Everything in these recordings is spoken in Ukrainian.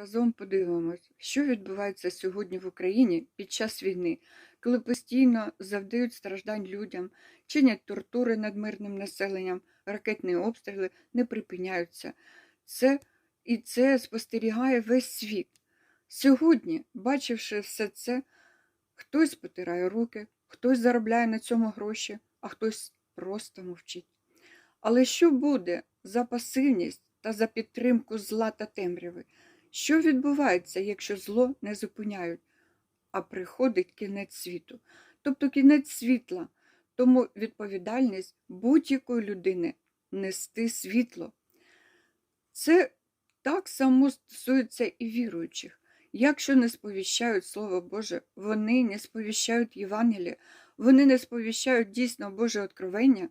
разом подивимось, що відбувається сьогодні в Україні під час війни, коли постійно завдають страждань людям, чинять тортури над мирним населенням, ракетні обстріли не припиняються. Це і це спостерігає весь світ. Сьогодні, бачивши все це, хтось потирає руки, хтось заробляє на цьому гроші, а хтось просто мовчить. Але що буде за пасивність та за підтримку зла та темряви? Що відбувається, якщо зло не зупиняють, а приходить кінець світу, тобто кінець світла, тому відповідальність будь-якої людини нести світло. Це так само стосується і віруючих. Якщо не сповіщають Слово Боже, вони не сповіщають Євангелія, вони не сповіщають дійсно Боже откровення,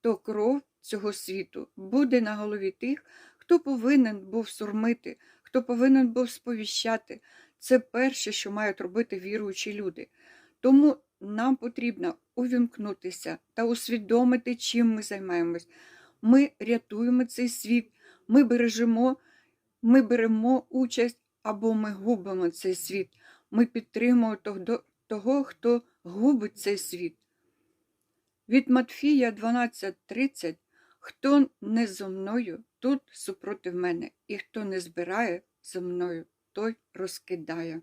то кров цього світу буде на голові тих, хто повинен був сурмити, хто повинен був сповіщати. Це перше, що мають робити віруючі люди. Тому нам потрібно увімкнутися та усвідомити, чим ми займаємось. Ми рятуємо цей світ, ми бережемо, ми беремо участь або ми губимо цей світ. Ми підтримуємо того, хто губить цей світ. Від Матфія 12.30 Хто не зо мною, тут супротив мене, і хто не збирає зо мною, той розкидає.